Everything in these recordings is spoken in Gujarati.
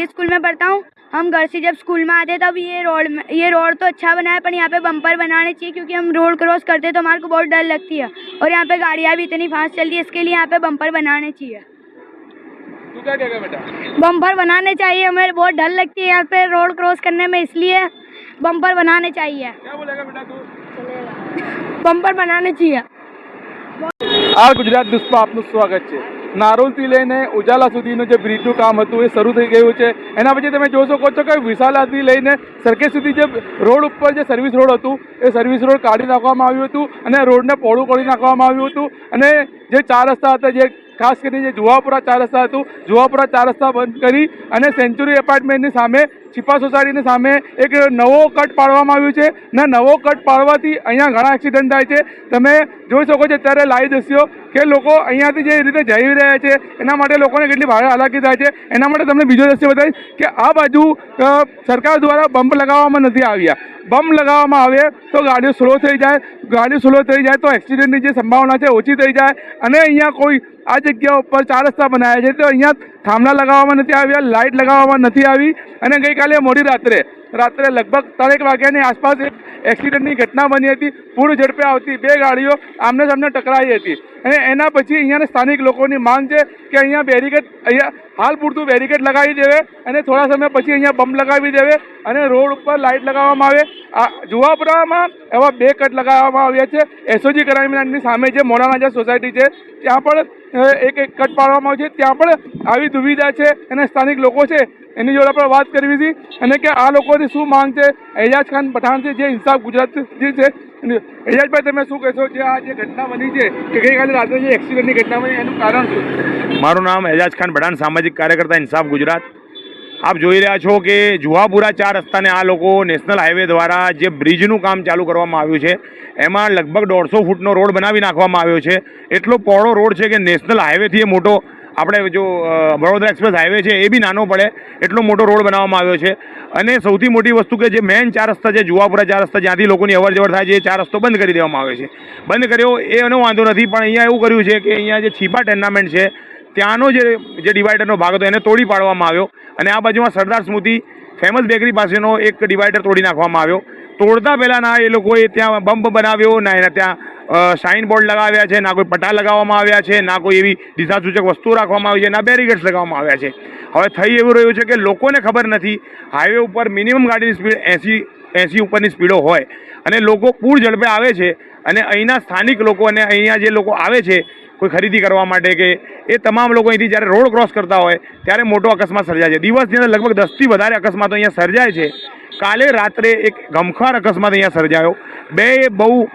स्कूल में पढ़ता हूँ। हम घर से जब स्कूल में आते तब ये रोड ये रोड तो अच्छा बना है पर यहाँ पे बम्पर बनाने चाहिए क्योंकि हम रोड क्रॉस करते तो हमारे को बहुत डर लगती है। और यहाँ पे गाड़ियाँ भी इतनी फास्ट चलती है इसके लिए यहाँ पे बम्पर बनाने चाहिए। तू क्या कहेगा बेटा बम्पर बनाने चाहिए हमें बहुत डर लगती है यहाँ पे रोड क्रॉस करने में इसलिए बम्पर बनाने चाहिए क्या बोलेगा बेटा तू बम्पर बनाने चाहिए આ ગુજરાત ન્યૂઝમાં આપનું સ્વાગત છે નારોલથી લઈને ઉજાલા સુધીનું જે બ્રિજનું કામ હતું એ શરૂ થઈ ગયું છે એના પછી તમે જોઈ શકો છો કે વિશાલાથી લઈને સરખેજ સુધી જે રોડ ઉપર જે સર્વિસ રોડ હતું એ સર્વિસ રોડ કાઢી નાખવામાં આવ્યું હતું અને રોડને પહોળું કરી નાખવામાં આવ્યું હતું અને જે ચાર રસ્તા હતા જે ખાસ કરીને જે જુવાપુરા ચાર રસ્તા હતું, જુવાપુરા ચાર રસ્તા બંધ કરી અને સેન્ચુરી એપાર્ટમેન્ટની સામે છીપા સોસાયટીની સામે એક નવો કટ પાડવામાં આવ્યો છે ને નવો કટ પાડવાથી અહીંયા ઘણા એક્સિડન્ટ થાય છે. તમે જોઈ શકો છો અત્યારે લાઈવ દ્રશ્યો કે લોકો અહીંયાથી જે રીતે જઈ રહ્યા છે, એના માટે લોકોને કેટલી ભારે હાલાકી થાય છે. એના માટે તમને બીજો દ્રશ્ય બતાવીશ કે આ બાજુ સરકાર દ્વારા બમ્પ લગાવવામાં નથી આવ્યા. બમ્પ લગાવવામાં આવે તો ગાડીઓ સ્લો થઈ જાય. ગાડીઓ સ્લો થઈ જાય તો એક્સિડન્ટની જે સંભાવના છે ઓછી થઈ જાય. અને અહીંયા કોઈ આ જગ્યા ઉપર ચાર રસ્તા બનાવ્યા છે. તો અહીંયા થાંભલા લગાવવામાં નથી આવ્યા લાઇટ લગાવવામાં નથી આવી અને ગઈકાલે મોડી રાત્રે રાત્રે લગભગ ત્રણેક વાગ્યાની આસપાસ એક એક્સિડન્ટની ઘટના બની હતી પૂર્ણ ઝડપે આવતી બે ગાડીઓ આમને સામને ટકરાઈ હતી. અને એના પછી અહીંયાના સ્થાનિક લોકોની માંગ છે કે અહીંયા બેરિકેડ, અહીંયા હાલ પૂરતું બેરિકેડ લગાવી દેવે અને થોડા સમય પછી અહીંયા બમ્પ લગાવી દેવે અને રોડ ઉપર લાઇટ લગાવવામાં આવે. આ જુવાપુરામાં એવા બે કટ લગાવવામાં આવ્યા છે. એસઓજી કરાઈમની સામે જે મોડાના સોસાયટી છે, ત્યાં પણ એક એક કટ પાડવામાં આવે છે. ત્યાં પણ આવી દુવિધા છે અને સ્થાનિક લોકો છે એની જોડે આપણે વાત કરવી હતી. અને કે આ લોકોની શું માંગ છે? એજાજ ખાન પઠાણ છે, જે ઇન્સાફ ગુજરાત જે છે. એજાજભાઈ તમે શું કહેશો જે આ જે ઘટના બની છે, કે ગઈકાલે રાત્રે જે એક્સિડન્ટની ઘટના બની, એનું કારણ શું? મારું નામ એજાજ ખાન પઠાણ, સામાજિક કાર્યકર્તા, ઇન્સાફ ગુજરાત. આપ જોઈ રહ્યા છો કે જુહાપુરા ચાર રસ્તાને આ લોકો નેશનલ હાઈવે દ્વારા જે બ્રિજનું કામ ચાલુ કરવામાં આવ્યું છે, એમાં લગભગ દોઢસો ફૂટનો રોડ બનાવી નાખવામાં આવ્યો છે. એટલો પહોળો રોડ છે કે નેશનલ હાઈવેથી એ મોટો, આપણે જો વડોદરા એક્સપ્રેસ હાઈવે છે એ બી નાનો પડે, એટલો મોટો રોડ બનાવવામાં આવ્યો છે. અને સૌથી મોટી વસ્તુ કે જે મેન ચાર રસ્તા છે જુવાપુરા ચાર રસ્તા, જ્યાંથી લોકોની અવર જવર થાય છે, એ ચાર રસ્તો બંધ કરી દેવામાં આવ્યો છે. બંધ કર્યો, એનો વાંધો નથી, પણ અહીંયા એવું કર્યું છે કે અહીંયા જે છીપા ટેર્નામેન્ટ છે ત્યાંનો જે જે ડિવાઈડરનો ભાગ હતો એને તોડી પાડવામાં આવ્યો અને આ બાજુમાં સરદાર સ્મૃતિ ફેમસ બેકરી પાસેનો એક ડિવાઈડર તોડી નાખવામાં આવ્યો. તોડતા પહેલાં ના એ લોકોએ ત્યાં બમ્પ બનાવ્યો, ના એના ત્યાં સાઇન બોર્ડ લગાવ્યા છે, ના કોઈ પટા લગાવવામાં આવ્યા છે, ના કોઈ એવી દિશાસૂચક વસ્તુઓ રાખવામાં આવી છે, ના બેરિકેડ્સ લગાવવામાં આવ્યા છે. હવે થઈ એવું રહ્યું છે કે લોકોને ખબર નથી હાઈવે ઉપર મિનિમમ ગાડીની સ્પીડ એંસી એંસી ઉપરની સ્પીડો હોય અને લોકો પૂર ઝડપે આવે છે અને અહીંના સ્થાનિક લોકો અને અહીંયા જે લોકો આવે છે કોઈ ખરીદી કરવા માટે કે એ તમામ લોકો અહીંથી જ્યારે રોડ ક્રોસ કરતા હોય, ત્યારે મોટો અકસ્માત સર્જાય છે. દિવસની અંદર લગભગ દસથી વધારે અકસ્માતો અહીંયા સર્જાય છે. કાલે રાત્રે એક ગમખાર અકસ્માત અહીંયા સર્જાયો. બે બહુ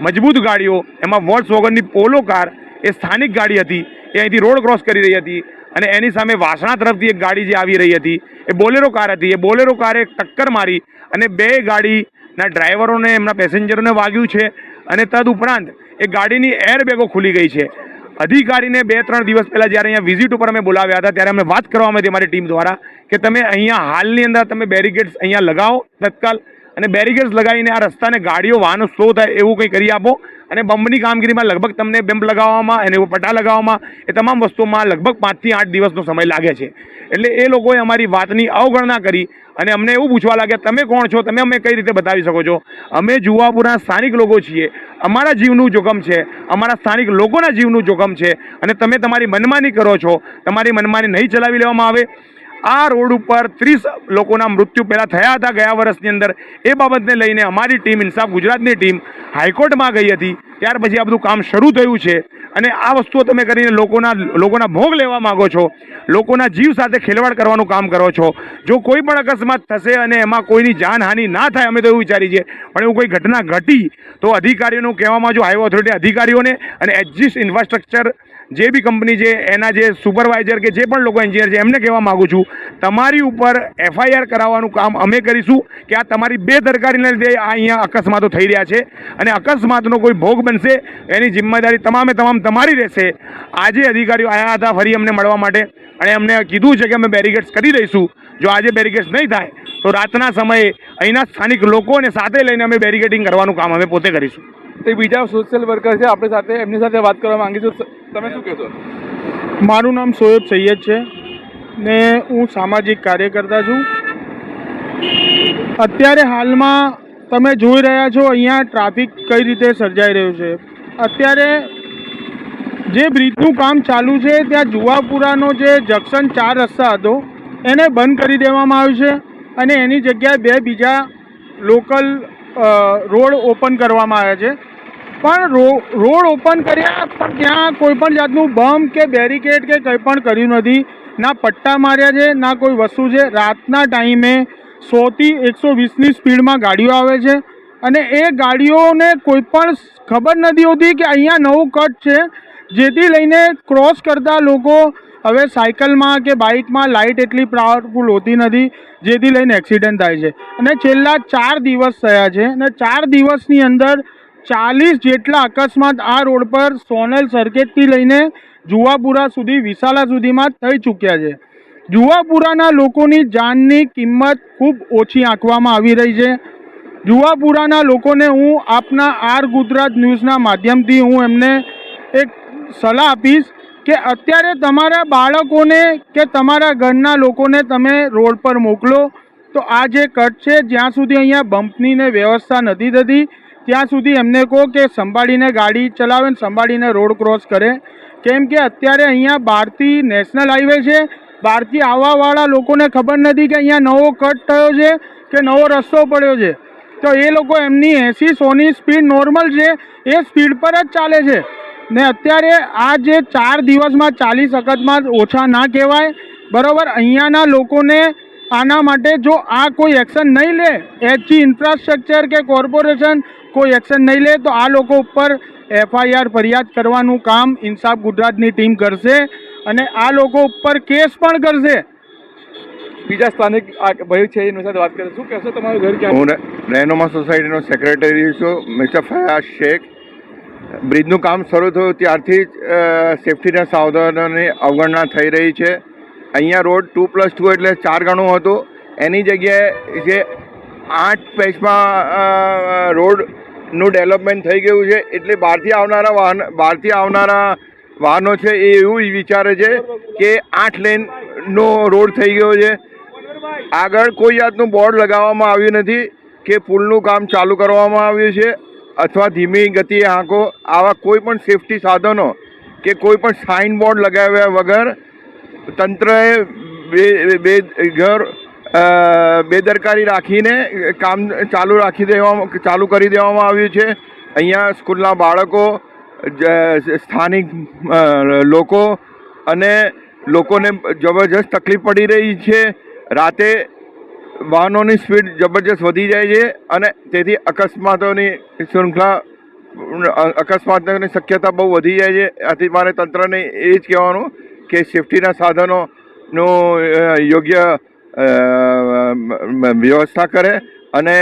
મજબૂત ગાડીઓ, એમાં વોલ્સ વોગનની પોલો કાર, એ સ્થાનિક ગાડી હતી, એ અહીંથી રોડ ક્રોસ કરી રહી હતી અને એની સામે વાસણા તરફથી એક ગાડી જે આવી રહી હતી, એ બોલેરો કાર હતી. એ બોલેરો કારે ટક્કર મારી અને બે ગાડીના ડ્રાઈવરોને, એમના પેસેન્જરોને વાગ્યું છે અને તદ ઉપરાંત એ ગાડીની એરબેગો ખુલી ગઈ છે. અધિકારીને બે, ત્રણ દિવસ પહેલાં જ્યારે અહીંયા વિઝિટ ઉપર અમે બોલાવ્યા હતા, ત્યારે અમે વાત કરવામાં હતી અમારી ટીમ દ્વારા કે તમે અહીંયા હાલની અંદર તમે બેરિકેડ્સ અહીંયા લગાવો, તત્કાલ અને બેરિકેડ્સ લગાવીને આ રસ્તાને ગાડીઓ, વાહનો સ્લો થાય એવું કંઈ કરી આપો અને બમ્પની કામગીરીમાં લગભગ તમને બેમ્પ લગાવવામાં અને પટ્ટા લગાવવામાં એ તમામ વસ્તુમાં લગભગ પાંચથી આઠ દિવસનો સમય લાગે છે. એટલે એ લોકોએ અમારી વાતની અવગણના કરી અને અમને એવું પૂછવા લાગ્યા, તમે કોણ છો? તમે અમે કઈ રીતે બતાવી શકો છો? અમે જુવાપુરના સ્થાનિક લોકો છીએ. અમારા જીવનું જોખમ છે. અમારા સ્થાનિક લોકોના જીવનું જોખમ છે. અને તમે તમારી મનમાની કરો છો. તમારી મનમાની નહીં ચલાવી લેવામાં આવે. આ રોડ ઉપર ત્રીસ લોકોના મૃત્યુ પહેલાં થયા હતા ગયા વર્ષની અંદર. એ બાબતને લઈને અમારી ટીમ, ઇન્સાફ ગુજરાતની ટીમ, હાઈકોર્ટમાં ગઈ હતી. ત્યાર પછી આ બધું કામ શરૂ થયું છે. અને આ વસ્તુઓ તમે કરીને લોકોના લોકોના ભોગ લેવા માગો છો, લોકોના જીવ સાથે ખેલવાડ કરવાનું કામ કરો છો. જો કોઈ પણ અકસ્માત થશે અને એમાં કોઈની જાનહાનિ ના થાય, અમે તો એવું વિચારીએ છીએ. પણ એવું કોઈ ઘટના ઘટી, તો અધિકારીઓનું કહેવામાં જો હાઈવે ઓથોરિટી અધિકારીઓને અને એક્ઝિસ્ટ ઇન્ફ્રાસ્ટ્રક્ચર જે બી કંપની છે, એના જે સુપરવાઇઝર કે જે પણ લોકો એન્જિનિયર છે, એમને કહેવા માગું છું, તમારી ઉપર એફઆઈઆર કરાવવાનું કામ અમે કરીશું કે આ તમારી બેદરકારીને લીધે આ અહીંયા અકસ્માતો થઈ રહ્યા છે અને અકસ્માતનો કોઈ ભોગ બનશે, એની જિમ્મેદારી તમામે તમામ તમારી રહેશે. આજે અધિકારીઓ આવ્યા હતા ફરી અમને મળવા માટે અને અમને કીધું છે કે અમે બેરિકેડ્સ કરી દઈશું. જો આજે બેરિકેડ્સ નહીં થાય, તો રાતના સમયે અહીંના સ્થાનિક લોકોને સાથે લઈને અમે બેરિકેડિંગ કરવાનું કામ અમે પોતે કરીશું. તે બીજા સોશિયલ વર્કર છે, આપણી સાથે, એમની સાથે વાત કરવા માંગીશું તમે શું કહેશો? મારું નામ સોએબ સૈયદ છે ને હું સામાજિક કાર્યકર્તા છું. અત્યારે હાલમાં તમે જોઈ રહ્યા છો અહીંયા ટ્રાફિક કઈ રીતે સર્જાઈ રહ્યું છે. અત્યારે જે બ્રિજનું કામ ચાલુ છે, ત્યાં જુવાપુરાનો જે જંકશન ચાર રસ્તા હતો, એને બંધ કરી દેવામાં આવ્યું છે અને એની જગ્યાએ બે બીજા લોકલ રોડ ઓપન કરવામાં આવ્યા છે. પણ રોડ ઓપન કર્યા, પણ ત્યાં કોઈ પણ જાતનું બમ કે બેરિકેડ કે કંઈ પણ કર્યું નથી. ના પટ્ટા માર્યા છે, ના કોઈ વસ્તુ છે. રાતના ટાઈમે સોથી એકસો વીસની સ્પીડમાં ગાડીઓ આવે છે. અને એ ગાડીઓને કોઈ પણ ખબર નથી હોતી કે અહીંયા નવું કટ છે, જેથી લઈને ક્રોસ કરતા લોકો હવે સાયકલમાં કે બાઇકમાં લાઇટ એટલી પાવરફુલ હોતી નથી, જેથી લઈને એક્સિડન્ટ થાય છે. અને છેલ્લા ચાર દિવસ થયા છે. અને ચાર દિવસની અંદર ચાલીસ જેટલા અકસ્માત આ રોડ પર સોનલ સર્કિટથી લઈને જુવાપુરા સુધી, વિશાલા સુધીમાં થઈ ચૂક્યા છે. જુવાપુરાના લોકોની જાનની કિંમત ખૂબ ઓછી આંકવામાં આવી રહી છે. જુવાપુરાના લોકોને હું આપના આર ગુજરાત ન્યૂઝના માધ્યમથી હું એમને એક સલાહ આપીશ કે અત્યારે તમારા બાળકોને કે તમારા ઘરના લોકોને તમે રોડ પર મોકલો. તો આ જે કટ છે, જ્યાં સુધી અહીંયા બમ્પની વ્યવસ્થા નથી થતી ત્યાં સુધી એમને કહો કે સંભાળીને ગાડી ચલાવે ને સંભાળીને રોડ ક્રોસ કરે. કેમ કે અત્યારે અહીંયા બહારથી નેશનલ હાઈવે છે. બહારથી આવવાવાળા લોકોને ખબર નથી કે અહીંયા નવો કટ થયો છે કે નવો રસ્તો પડ્યો છે. તો એ લોકો એમની એંસી સોની સ્પીડ નોર્મલ છે. એ સ્પીડ પર જ ચાલે છે. ને અત્યારે આ જે ચાર દિવસમાં ચાલીસ અકસ્માત ઓછા ના કહેવાય. બરાબર, અહીંયાના લોકોને આના માટે જો આ કોઈ એક્શન નહીં લે એચજી ઇન્ફ્રાસ્ટ્રક્ચર કે કોર્પોરેશન કોઈ એક્શન નહીં લે તો આ લોકો ઉપર એફઆઈઆર ફરિયાદ કરવાનું કામ ઇન્સાફ ગુજરાતની ટીમ કરશે અને આ લોકો ઉપર કેસ પણ કરશે. બીજા સ્થાનિક આ ભાઈ છે એની સાથે વાત કરે શું કહેશો તમારું ઘર ક્યાં? હું રે- રહેનુમા સોસાયટીનો સેક્રેટરી છું મિસ્ટર ફયાઝ શેખ. બ્રિજનું કામ શરૂ થયું ત્યારથી જ સેફટીના સાવધાનોની અવગણના થઈ રહી છે. અહીંયા રોડ ટુ પ્લસ ટુ એટલે ચાર ગણું હતું. એની જગ્યાએ જે આઠ પેચમાં રોડનું ડેવલપમેન્ટ થઈ ગયું છે. એટલે બહારથી આવનારા વાહન, બહારથી આવનારા વાહનો છે એ એવું વિચારે છે કે આઠ લેનનો રોડ થઈ ગયો છે. આગળ કોઈ જાતનું બોર્ડ લગાવવામાં આવ્યું નથી કે પુલનું કામ ચાલુ કરવામાં આવ્યું છે અથવા ધીમી ગતિએ આંકો આવા કોઈ પણ સેફટી સાધનો કે કોઈ પણ સાઇન બોર્ડ લગાવ્યા વગર તંત્રએ બે બે ઘર બેદરકારી રાખીને કામ ચાલુ રાખી દેવામાં, ચાલુ કરી દેવામાં આવ્યું છે. અહીંયા સ્કૂલના બાળકો સ્થાનિક લોકો અને લોકોને જબરજસ્ત તકલીફ પડી રહી છે. રાતે વાહનોની સ્પીડ જબરજસ્ત વધી જાય છે અને તેથી અકસ્માતોની શૃંખલા, અકસ્માતની શક્યતા બહુ વધી જાય છે. આથી મારે તંત્રને એ જ કહેવાનું કે સેફટીના સાધનોનું યોગ્ય વ્યવસ્થા કરે અને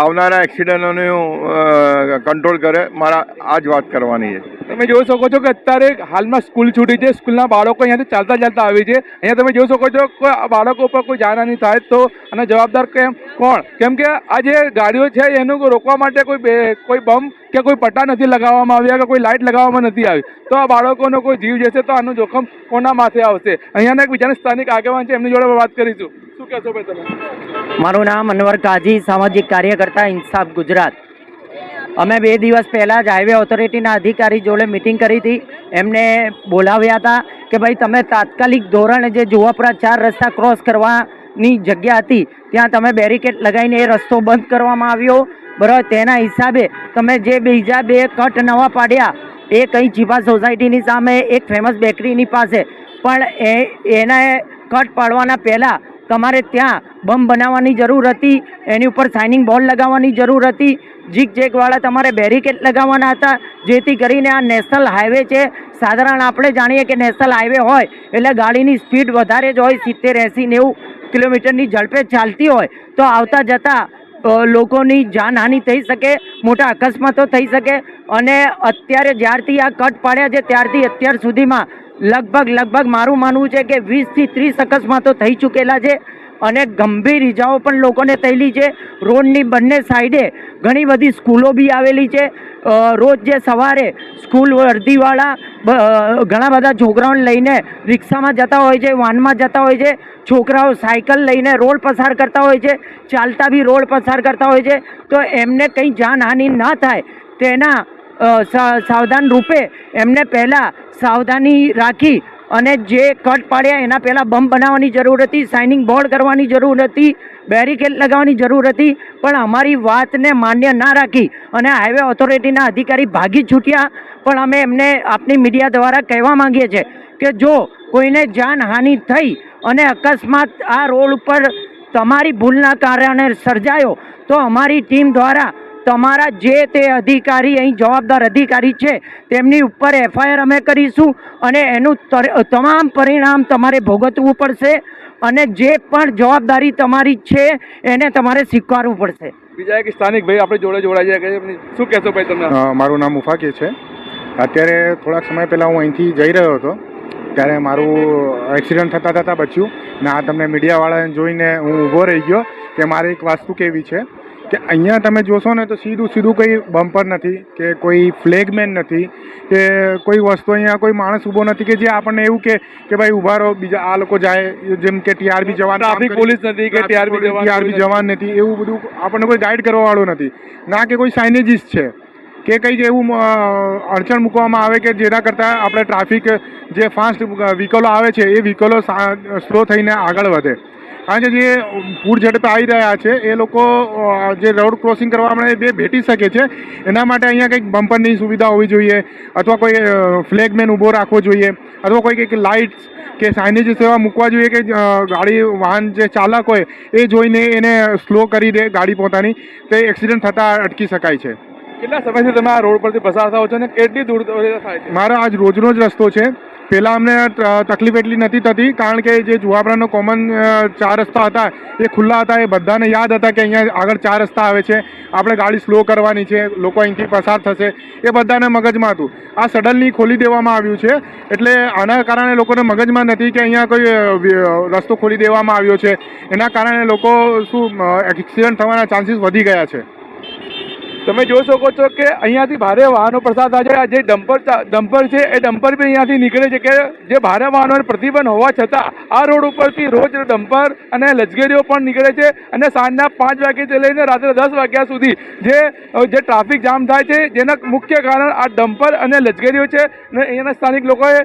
આવનારા એક્સિડન્ટોનું કંટ્રોલ કરે, મારા આ જ વાત કરવાની છે. તમે જોઈ શકો છો કે અત્યારે હાલમાં સ્કૂલ છૂટી છે. સ્કૂલના બાળકો અહીંયાથી ચાલતા ચાલતા આવી છે. અહીંયા તમે જોઈ શકો છો કે બાળકો ઉપર કોઈ જાનહાની થાય તો અને જવાબદાર કેમ, કોણ? કેમ કે આ જે ગાડીઓ છે એનું રોકવા માટે કોઈ કોઈ બમ્બ કે કોઈ પટ્ટા નથી લગાવવામાં આવ્યા કે કોઈ લાઇટ લગાવવામાં નથી આવી. તો આ બાળકોનો કોઈ જીવ જશે તો આનું જોખમ કોના માથે આવશે? અહીંયાના એક બીજાના સ્થાનિક આગેવાન છે, એમની જોડે વાત કરીશું. શું કહેશો ભાઈ તમે? મારું નામ અનવર કાજી, સામાજિક કાર્યકર્તા, ઇન્સાફ ગુજરાત. અમે બે દિવસ પહેલાં જ હાઈવે ઓથોરિટીના અધિકારી જોડે મિટિંગ કરી હતી. એમને બોલાવ્યા હતા કે ભાઈ, તમે તાત્કાલિક ધોરણે જે જુવાપુરા ચાર રસ્તા ક્રોસ કરવાની જગ્યા હતી, ત્યાં તમે બેરિકેડ લગાવીને એ રસ્તો બંધ કરવામાં આવ્યો. બરાબર, તેના હિસાબે તમે જે બીજા બે કટ નવા પાડ્યા, એ કંઈ ચીપા સોસાયટીની સામે એક ફેમસ બેકરીની પાસે. પણ એ, એના કટ પાડવાના પહેલાં તમારે ત્યાં બમ બનાવવાની જરૂર હતી, એની ઉપર સાઇનિંગ બોર્ડ લગાવવાની જરૂર હતી જીક જેકવાળા તમારે બેરિકેડ લગાવવાના હતા, જેથી કરીને આ નેશનલ હાઈવે છે. સાધારણ આપણે જાણીએ કે નેશનલ હાઈવે હોય, એટલે ગાડીની સ્પીડ વધારે જ હોય, સિત્તેર, એંસી નેવું કિલોમીટરની ઝડપે ચાલતી હોય, તો આવતા જતાં લોકોની જાનહાનિ થઈ શકે, મોટા અકસ્માતો થઈ શકે, અને અત્યારે જ્યારથી આ કટ પાડ્યા છે, ત્યારથી અત્યાર સુધીમાં લગભગ લગભગ મારું માનવું છે કે વીસથી ત્રીસ અકસ્માતો થઈ ચૂકેલા છે અને ગંભીર ઈજાઓ પણ લોકોને થયેલી છે. રોડની બંને સાઈડે ઘણી બધી સ્કૂલો બી આવેલી છે. રોજ જે સવારે સ્કૂલ વર્દીવાળા બ- ઘણા બધા છોકરાઓને લઈને રિક્ષામાં જતા હોય છે, વાનમાં જતા હોય છે. છોકરાઓ સાયકલ લઈને રોડ પસાર કરતા હોય છે, ચાલતા બી રોડ પસાર કરતા હોય છે. તો એમને કંઈ જાનહાનિ ના થાય તેના સાવધાન રૂપે એમને પહેલાં સાવધાની રાખી અને જે કટ પાડ્યા એના પહેલાં બમ્પ બનાવવાની જરૂર હતી, સાઇનિંગ બોર્ડ કરવાની જરૂર હતી, બેરિકેડ લગાવવાની જરૂર હતી, પણ અમારી વાતને માન્ય ના રાખી અને હાઈવે ઓથોરિટીના અધિકારી ભાગી છૂટ્યા. પણ અમે એમને આપની મીડિયા દ્વારા કહેવા માંગીએ છીએ કે જો કોઈને જાનહાનિ થઈ અને અકસ્માત આ રોડ ઉપર તમારી ભૂલના કારણે સર્જાયો, તો અમારી ટીમ દ્વારા તમારા જે તે અધિકારી અહીં જવાબદાર અધિકારી છે તેમની ઉપર એફઆઈઆર અમે કરીશું અને એનું તર- તમામ પરિણામ તમારે ભોગવવું પડશે અને જે પણ જવાબદારી તમારી છે એને તમારે સ્વીકારવું પડશે. બીજા એક સ્થાનિક ભાઈ આપણે જોડે જોડાઈ જાય શું કહેશો ભાઈ તમે? મારું નામ મુફાકી છે. અત્યારે થોડાક સમય પહેલાં હું અહીંથી જઈ રહ્યો હતો. ત્યારે મારું એક્સિડન્ટ થતાં થતાં બચ્યું ને આ તમને મીડિયાવાળાને જોઈને હું ઊભો રહી ગયો કે મારે એક વાસ્તુ કેવી છે. કે અહીંયા તમે જોશો ને તો સીધું સીધું કોઈ બમ્પર નથી કે કોઈ ફ્લેગમેન નથી કે કોઈ વસ્તુ અહીંયા કોઈ માણસ ઊભો નથી કે જે આપણને એવું કે કે ભાઈ ઊભા રહો બીજા આ લોકો જાય જેમ કે ટીઆરબી જવાન ટ્રાફિક પોલીસ નથી કે ટીઆરબી TRP જવાન નથી. જવાન નથી એવું બધું આપણને કોઈ ગાઈડ કરવા વાળું નથી. ના કે કોઈ સાઇનેજીસ છે કે કંઈક એવું અડચણ મૂકવામાં આવે કે જેના કરતાં આપણે ટ્રાફિક જે ફાસ્ટ વ્હીકલો આવે છે એ વ્હીકલો સ્લો થઈને આગળ વધે. કારણ કે જે પૂર ઝડપે આવી રહ્યા છે એ લોકો જે રોડ ક્રોસિંગ કરવા માટે બે ભેટી શકે છે એના માટે અહીંયા કંઈક બમ્પરની સુવિધા હોવી જોઈએ અથવા કોઈ ફ્લેગમેન ઊભો રાખવો જોઈએ અથવા કોઈ કંઈક લાઇટ્સ કે સાઇનેજીસ સેવા મૂકવા જોઈએ કે ગાડી વાહન જે ચાલક હોય એ જોઈને એને સ્લો કરી દે ગાડી પોતાની તો એક્સિડન્ટ થતાં અટકી શકાય છે. કેટલા સમયથી તમે આ રોડ પરથી પસાર થાઓ છો ને કેટલી દૂર થાય છે? મારો આજ રોજનો જ રસ્તો છે. પહેલાં અમને તકલીફ એટલી નથી થતી, કારણ કે જે જુવાપરાનો કોમન ચાર રસ્તા હતા, એ ખુલ્લા હતા, એ બધાને યાદ હતા કે અહીંયા આગળ ચાર રસ્તા આવે છે, આપણે ગાડી સ્લો કરવાની છે, લોકો અહીંથી પસાર થશે, એ બધાને મગજમાં હતું. આ સડનલી ખોલી દેવામાં આવ્યું છે, એટલે આના કારણે લોકોને મગજમાં નથી કે અહીંયા કોઈ રસ્તો ખોલી દેવામાં આવ્યો છે. એના કારણે લોકો શું એક્સિડન્ટ થવાના ચાન્સીસ વધી ગયા છે. તમે જોઈ શકો છો કે અહીંયાથી ભારે વાહનો પસાર થાય છે. જે ડમ્પર ડમ્પર છે, એ ડમ્પર બી અહીંયાથી નીકળે છે કે જે ભારે વાહનોને પ્રતિબંધ હોવા છતાં આ રોડ ઉપરથી રોજ ડમ્પર અને લજગેરીઓ પણ નીકળે છે અને સાંજના પાંચ વાગ્યાથી લઈને રાત્રે દસ વાગ્યા સુધી જે જે ટ્રાફિક જામ થાય છે, જેના મુખ્ય કારણ આ ડમ્પર અને લજગેરીઓ છે. અને અહીંયાના સ્થાનિક લોકોએ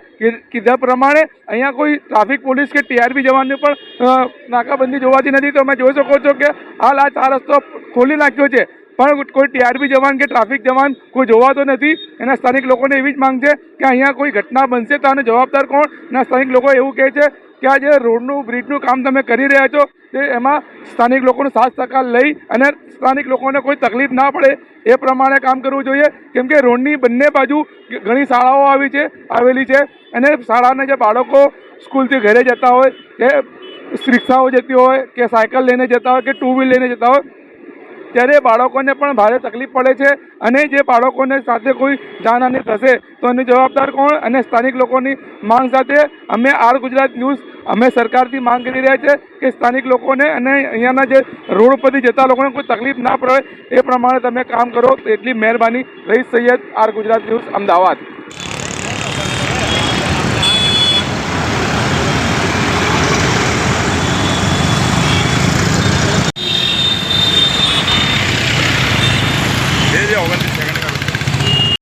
કીધા પ્રમાણે અહીંયા કોઈ ટ્રાફિક પોલીસ કે ટીઆરપી જવાનની પણ નાકાબંધી જોવાતી નથી. તમે જોઈ શકો છો કે હાલ આ ચાર રસ્તો ખોલી નાખ્યો છે. પણ કોઈ ટીઆરપી જવાન કે ટ્રાફિક જવાન કોઈ જોવાતો નથી. એના સ્થાનિક લોકોને એવી જ માંગ છે કે અહીંયા કોઈ ઘટના બનશે તો આને જવાબદાર કોણ? એના સ્થાનિક લોકો એવું કહે છે કે આ જે રોડનું, બ્રિજનું કામ તમે કરી રહ્યા છો, તે એમાં સ્થાનિક લોકોનો સાથ સહકાર લઈ અને સ્થાનિક લોકોને કોઈ તકલીફ ના પડે એ પ્રમાણે કામ કરવું જોઈએ. કેમ કે રોડની બંને બાજુ ઘણી શાળાઓ આવી છે, આવેલી છે અને શાળાના જે બાળકો સ્કૂલથી ઘરે જતા હોય, કે રિક્ષાઓ જતી હોય, કે સાયકલ લઈને જતા હોય, કે ટુ વ્હીલ લઈને જતા હોય ત્યારે બાળકોને પણ ભારે તકલીફ પડે છે અને જે બાળકોને સાથે કોઈ જાનહાની થશે તો એની જવાબદાર કોણ અને સ્થાનિક લોકોની માંગ સાથે અમે આર ગુજરાત ન્યૂઝ, અમે સરકારથી માંગ કરી રહ્યા છે કે સ્થાનિક લોકોને અને અહીંયાના જે રોડ પરથી જતા લોકોને કોઈ તકલીફ ના પડે એ પ્રમાણે તમે કામ કરો એટલી મહેરબાની રહીશ સૈયદ આર ગુજરાત ન્યૂઝ, અમદાવાદ.